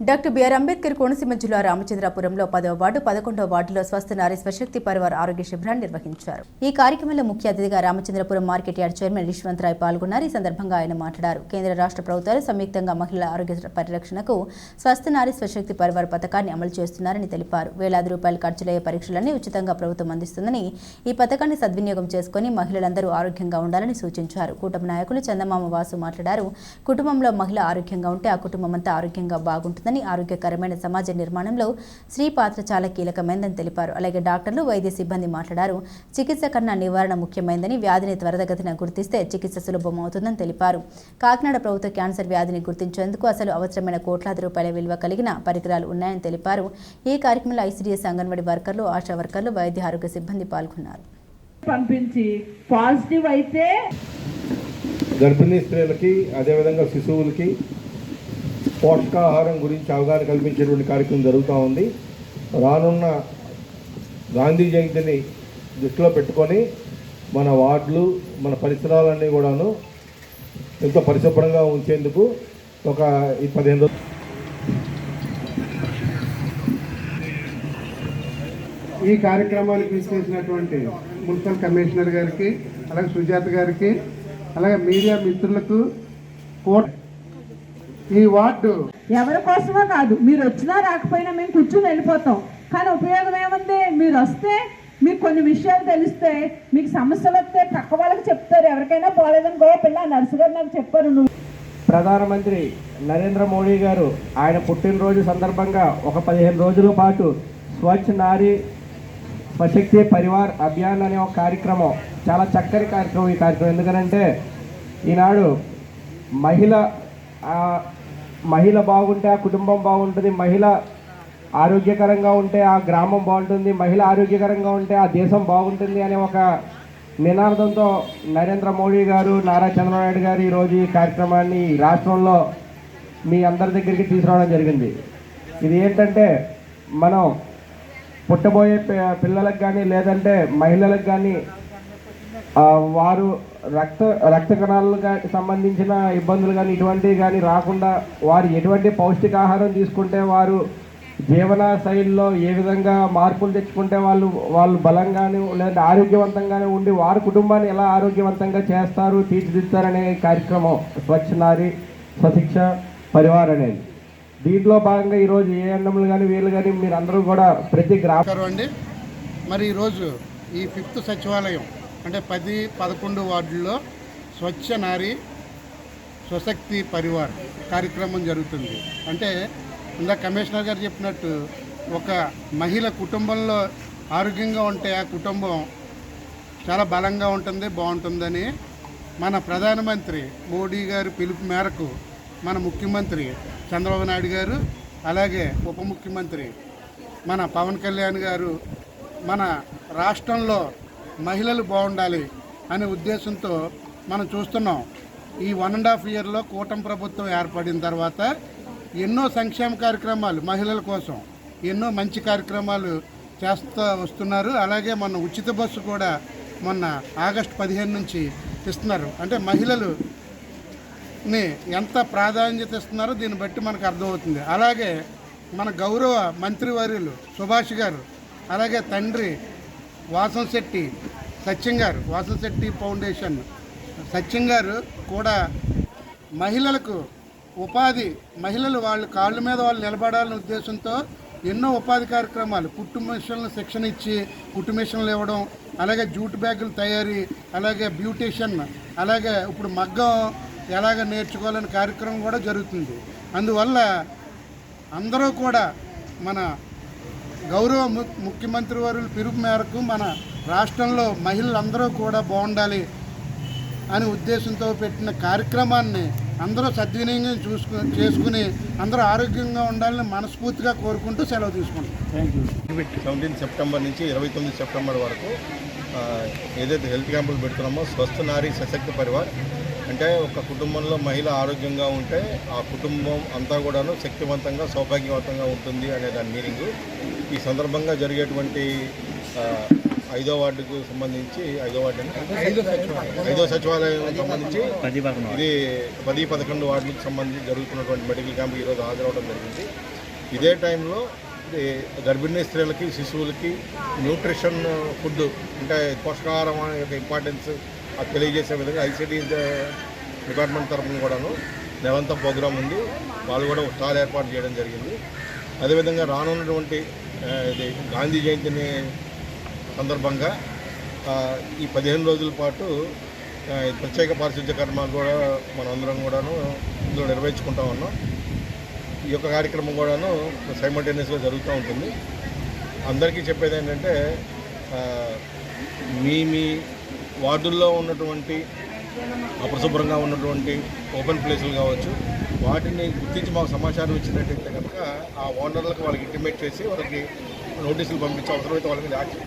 Doctor BR Ambedkar Konaseema జిల్లా రామచంద్రాపురంలో పదవ ward పదకొండవ వార్డులో స్వస్థ నారీ స్వశక్తి పరివార్ ఆరోగ్య శిబిరాన్ని నిర్వహించారు. ఈ కార్యక్రమంలో ముఖ్య అతిథిగా Ramachandrapuram market yard chairman Yashwant Rai పాల్గొన్నారు. ఈ సందర్భంగా ఆయన మాట్లాడారు. కేంద్ర రాష్ట్ర ప్రభుత్వాలు సంయుక్తంగా మహిళల ఆరోగ్య పరిరక్షణకు స్వస్థ నారీ స్వశక్తి పరివార్ పథకాన్ని అమలు చేస్తున్నారని తెలిపారు. వేలాది రూపాయలు ఖర్చులయ్యే పరీక్షలన్నీ ఉచితంగా ప్రభుత్వం అందిస్తుందని ఈ పథకాన్ని సద్వినియోగం చేసుకుని మహిళలందరూ ఆరోగ్యంగా ఉండాలని సూచించారు. కూటమి నాయకులు చందమామ వాసు మాట్లాడారు. కుటుంబంలో మహిళ ఆరోగ్యంగా ఉంటే ఆ కుటుంబం అంతా ఆరోగ్యంగా బాగుంటుందని ఆరోగ్యకరమైన సమాజ నిర్మాణంలో స్త్రీ పాత్ర చాలా కీలకమైందని తెలిపారు. అలాగే డాక్టర్లు వైద్య సిబ్బంది మాట్లాడారు. చికిత్స కన్నా నివారణ ముఖ్యమైందని వ్యాధిని త్వరతగతిన గుర్తిస్తే చికిత్స సులభం అవుతుందని తెలిపారు. కాకినాడ ప్రభుత్వ క్యాన్సర్ వ్యాధిని గుర్తించేందుకు అసలు అవసరమైన కోట్లాది రూపాయల విలువ కలిగిన పరికరాలు ఉన్నాయని తెలిపారు. ఈ కార్యక్రమంలో ఐసీడీఎస్ అంగన్వాడీ వర్కర్లు ఆశా వర్కర్లు వైద్య ఆరోగ్య సిబ్బంది పాల్గొన్నారు. పంపించి పాజిటివ్ అయితే గర్భిణీ స్త్రీలకి అదేవిధంగా శిశువులకి పోషకాహారం గురించి అవగాహన కల్పించేటువంటి కార్యక్రమం జరుగుతూ ఉంది. రానున్న గాంధీ జయంతిని దృష్టిలో పెట్టుకొని మన వార్డులు మన పరిసరాలన్నీ కూడాను ఎంతో పరిశుభ్రంగా ఉంచేందుకు ఒక ఈ పదిహేను రోజులు ఈ కార్యక్రమానికి విచ్చేసినటువంటి మున్సిపల్ కమిషనర్ గారికి అలాగే సుజాత గారికి అలాగే మీడియా మిత్రులకు కోర్టు ఈ వార్డు. ఎవరి కోసమో కాదు. మీరు వచ్చినా రాకపోయినా మేము కూర్చుని వెళ్ళిపోతాం. కానీ ఉపయోగం ఏముంది? మీరు వస్తే మీకు కొన్ని విషయాలు తెలిస్తే మీకు సమస్యలు వస్తే పక్క వాళ్ళకి చెప్తారు. ఎవరికైనా పోలేదని గో పిల్ల నర్సు గారు నాకు చెప్పారు. నువ్వు ప్రధానమంత్రి నరేంద్ర మోడీ గారు ఆయన పుట్టినరోజు సందర్భంగా ఒక పదిహేను రోజుల పాటు స్వచ్ఛ నారీ స్వశక్తి పరివార్ అభియాన్ అనే ఒక కార్యక్రమం చాలా చక్కని కార్యక్రమం ఈ కార్యక్రమం. ఎందుకనంటే ఈనాడు మహిళ ఆ, మహిళ బాగుంటే ఆ కుటుంబం బాగుంటుంది మహిళ ఆరోగ్యకరంగా ఉంటే ఆ గ్రామం బాగుంటుంది మహిళ ఆరోగ్యకరంగా ఉంటే ఆ దేశం బాగుంటుంది అనే ఒక నినాదంతో నరేంద్ర మోడీ గారు నారా చంద్రబాబు నాయుడు గారు ఈరోజు ఈ కార్యక్రమాన్ని ఈ రాష్ట్రంలో మీ అందరి దగ్గరికి తీసుకురావడం జరిగింది. ఇది ఏంటంటే మనం పుట్టబోయే పిల్లలకు కానీ లేదంటే మహిళలకు కానీ వారు రక్త రక్త కణాలకు సంబంధించిన ఇబ్బందులు కానీ ఇటువంటివి కానీ రాకుండా వారు ఎటువంటి పౌష్టికాహారం తీసుకుంటే వారు జీవన శైలిలో ఏ విధంగా మార్పులు తెచ్చుకుంటే వాళ్ళు వాళ్ళు బలంగాను లేదా ఆరోగ్యవంతంగానే ఉండి వారి కుటుంబాన్ని ఎలా ఆరోగ్యవంతంగా చేస్తారు తీర్చిదిద్దారనే కార్యక్రమం స్వచ్ఛ నారి స్వశిక్ష పరివార్ అనేది. దీంట్లో భాగంగా ఈరోజు ఏ అన్నములు కానీ వీళ్ళు కానీ మీరు కూడా ప్రతి గ్రామ అండి. మరి ఈరోజు ఈ ఫిఫ్త్ సచివాలయం అంటే పది పదకొండు వార్డుల్లో స్వచ్ఛ నారి స్వశక్తి పరివార్ కార్యక్రమం జరుగుతుంది. అంటే ఇందా కమిషనర్ గారు చెప్పినట్టు ఒక మహిళ కుటుంబంలో ఆరోగ్యంగా ఉంటే ఆ కుటుంబం చాలా బలంగా ఉంటుంది బాగుంటుందని మన ప్రధానమంత్రి మోడీ గారు పిలుపు మేరకు మన ముఖ్యమంత్రి చంద్రబాబు నాయుడు గారు అలాగే ఉప ముఖ్యమంత్రి మన పవన్ కళ్యాణ్ గారు మన రాష్ట్రంలో మహిళలు బాగుండాలి అనే ఉద్దేశంతో మనం చూస్తున్నాం. ఈ వన్ అండ్ హాఫ్ ఇయర్లో కూటమి ప్రభుత్వం ఏర్పడిన తర్వాత ఎన్నో సంక్షేమ కార్యక్రమాలు మహిళల కోసం ఎన్నో మంచి కార్యక్రమాలు చేస్తూ వస్తున్నారు. అలాగే మన ఉచిత బస్సు కూడా మొన్న ఆగస్టు పదిహేను నుంచి ఇస్తున్నారు. అంటే మహిళలు ని ఎంత ప్రాధాన్యత ఇస్తున్నారో దీన్ని బట్టి మనకు అర్థమవుతుంది. అలాగే మన గౌరవ మంత్రివర్యులు సుభాష్ గారు అలాగే తండ్రి వాసం శెట్టి సత్యం గారు వాసం శెట్టి ఫౌండేషన్. సత్యం గారు కూడా మహిళలకు ఉపాధి మహిళలు వాళ్ళ కాళ్ళ మీద వాళ్ళు నిలబడాలనే ఉద్దేశంతో ఎన్నో ఉపాధి కార్యక్రమాలు కుట్టు మిషన్లు శిక్షణ ఇచ్చి కుట్టు మిషన్లు ఇవ్వడం అలాగే జూట్ బ్యాగులు తయారీ అలాగే బ్యూటీషియన్ అలాగే ఇప్పుడు మగ్గం ఎలాగ నేర్చుకోవాలనే కార్యక్రమం కూడా జరుగుతుంది. అందువల్ల అందరూ కూడా మన గౌరవ ము- ముఖ్యమంత్రి వారి పిలుపు మేరకు మన రాష్ట్రంలో మహిళలందరూ కూడా బాగుండాలి అనే ఉద్దేశంతో పెట్టిన కార్యక్రమాన్ని అందరూ సద్వినియోగం చూసుకు చేసుకుని అందరూ ఆరోగ్యంగా ఉండాలని మనస్ఫూర్తిగా కోరుకుంటూ సెలవు తీసుకుంటాం సెవెంటీన్ సెప్టెంబర్ నుంచి ఇరవై తొమ్మిది సెప్టెంబర్ వరకు ఏదైతే హెల్త్ క్యాంపులు పెడుతున్నామో స్వస్థ నారీ సశక్త పరివార్ అంటే ఒక కుటుంబంలో మహిళ ఆరోగ్యంగా ఉంటే ఆ కుటుంబం అంతా కూడాను శక్తివంతంగా సౌభాగ్యవంతంగా ఉంటుంది అనే దాని మీనింగ్. ఈ సందర్భంగా జరిగేటువంటి ఆ, ఐదో వార్డుకు సంబంధించి ఐదో వార్డు అంటే ఐదో సచివాలయం. సంబంధించి ఇది పది పదకొండు వార్డులకు సంబంధించి జరుగుతున్నటువంటి మెడికల్ క్యాంప్ ఈరోజు హాజరవడం జరిగింది. ఇదే టైంలో ఇది గర్భిణీ స్త్రీలకి శిశువులకి న్యూట్రిషన్ ఫుడ్ అంటే పోషకాహారం యొక్క ఇంపార్టెన్స్ అది తెలియజేసే విధంగా ఐసిడి డిపార్ట్మెంట్ తరఫున కూడాను నిరంతరం ప్రోగ్రాం ఉంది. వాళ్ళు కూడా స్టాల్ ఏర్పాటు చేయడం జరిగింది. అదేవిధంగా రానున్నటువంటి ఇది గాంధీ జయంతిని సందర్భంగా ఈ పదిహేను రోజుల పాటు ప్రత్యేక పారిశుద్ధ్య కర్మాలు కూడా మనందరం కూడాను ఇందులో నిర్వహించుకుంటా ఉన్నాం. ఈ యొక్క కార్యక్రమం కూడాను సైమల్టేనియస్గా జరుగుతూ ఉంటుంది. అందరికీ చెప్పేది ఏంటంటే మీ మీ వార్డుల్లో ఉన్నటువంటి అపరిశుభ్రంగా ఉన్నటువంటి ఓపెన్ ప్లేసులు కావచ్చు వాటిని గుర్తించి మాకు సమాచారం ఇచ్చినట్టయితే కనుక ఆ ఓనర్లకు వాళ్ళకి ఇంటిమేట్ చేసి వాళ్ళకి నోటీసులు పంపించే అవసరమైతే వాళ్ళ మీద యాక్షన్